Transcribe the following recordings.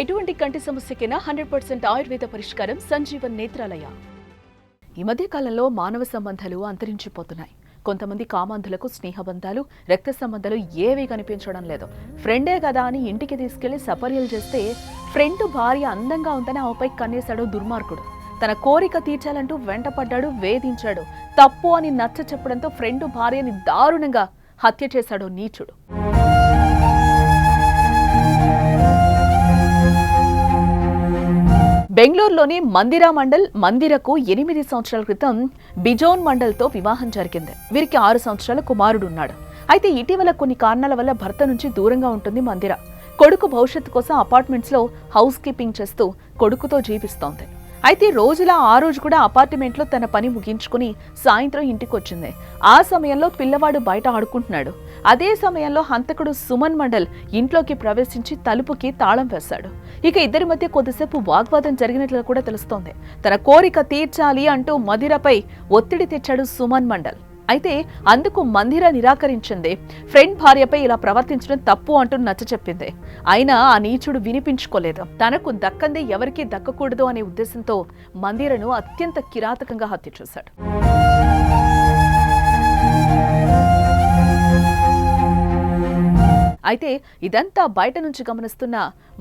ఎటువంటి కంటి సమస్యకైనా hundred percent Ayurveda పరిష్కారం సంజీవన్ నేత్రాలయ. ఈ మధ్య కాలంలో మానవ సంబంధాలు అంతరించిపోతున్నాయి. కొంతమంది కామాంధులకు స్నేహబంధాలు రక్త సంబంధాలు ఏవీ కనిపించడం లేదు. ఫ్రెండే కదా అని ఇంటికి తీసుకెళ్ళి సపర్యలు చేస్తే ఫ్రెండ్ భార్య అందంగా ఉందని ఆమెపై కన్నేశాడు దుర్మార్గుడు. తన కోరిక తీర్చాలంటూ వెంటపడ్డాడు వేధించాడు. తప్పు అని నచ్చ చెప్పడంతో ఫ్రెండ్ భార్యని దారుణంగా హత్య చేశాడు నీచుడు. బెంగళూరులోని మందిరా మండల్ మందిరకు ఎనిమిది సంవత్సరాల క్రితం బిజోన్ మండల్తో వివాహం జరిగింది. వీరికి ఆరు సంవత్సరాల కుమారుడు ఉన్నాడు అయితే ఇటీవల కొన్ని కారణాల వల్ల భర్త నుంచి దూరంగా ఉంటుంది మందిర. కొడుకు భవిష్యత్తు కోసం అపార్ట్మెంట్స్లో హౌస్ కీపింగ్ చేస్తూ కొడుకుతో జీవిస్తోంది. అయితే రోజులా ఆ రోజు కూడా అపార్ట్మెంట్లో తన పని ముగించుకుని సాయంత్రం ఇంటికి వచ్చింది ఆ సమయంలో పిల్లవాడు బయట ఆడుకుంటున్నాడు. అదే సమయంలో హంతకుడు సుమన్ మండల్ ఇంట్లోకి ప్రవేశించి తలుపుకి తాళం వేశాడు. ఇక ఇద్దరి మధ్య కొద్దిసేపు వాగ్వాదం జరిగినట్లు కూడా తెలుస్తోంది. తన కోరిక తీర్చాలి అంటూ మదిరపై ఒత్తిడి తెచ్చాడు సుమన్ మండల్. అయితే అందుకు మందిర నిరాకరించింది. ఫ్రెండ్ భార్యపై ఇలా ప్రవర్తించడం తప్పు అంటూ నచ్చ చెప్పింది. అయినా ఆ నీచుడు వినిపించుకోలేదు. తనకు దక్కంది ఎవరికీ దక్కకూడదు అనే ఉద్దేశంతో మందిరను అత్యంత కిరాతకంగా హత్య చేశాడు. అయితే ఇదంతా బయట నుంచి గమనిస్తున్న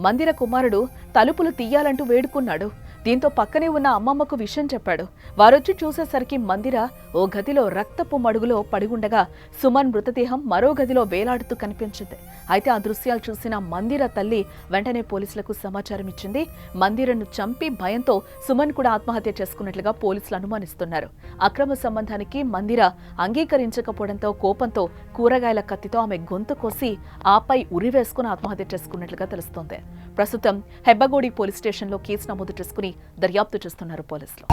మందిర కుమారుడు తలుపులు తీయాలంటూ వేడుకున్నాడు. దీంతో పక్కనే ఉన్న అమ్మమ్మకు విషయం చెప్పాడు. వారొచ్చి చూసేసరికి మందిర ఓ గదిలో రక్తపు మడుగులో పడిగుండగా సుమన్ మృతదేహం మరో గదిలో వేలాడుతూ కనిపించింది. అయితే ఆ దృశ్యాలు చూసిన మందిర తల్లి వెంటనే పోలీసులకు సమాచారం ఇచ్చింది. మందిరను చంపి భయంతో సుమన్ కూడా ఆత్మహత్య చేసుకున్నట్లుగా పోలీసులు అనుమానిస్తున్నారు. అక్రమ సంబంధానికి మందిర అంగీకరించకపోవడంతో కోపంతో కూరగాయల కత్తితో ఆమె గొంతు కోసి ఆపై ఉరివేసుకుని ఆత్మహత్య చేసుకున్నట్లుగా తెలుస్తోంది. ప్రస్తుతం హెబ్బగోడి పోలీస్ స్టేషన్లో కేసు నమోదు చేసుకుని దర్యాప్తు చేస్తున్నారు పోలీసులు.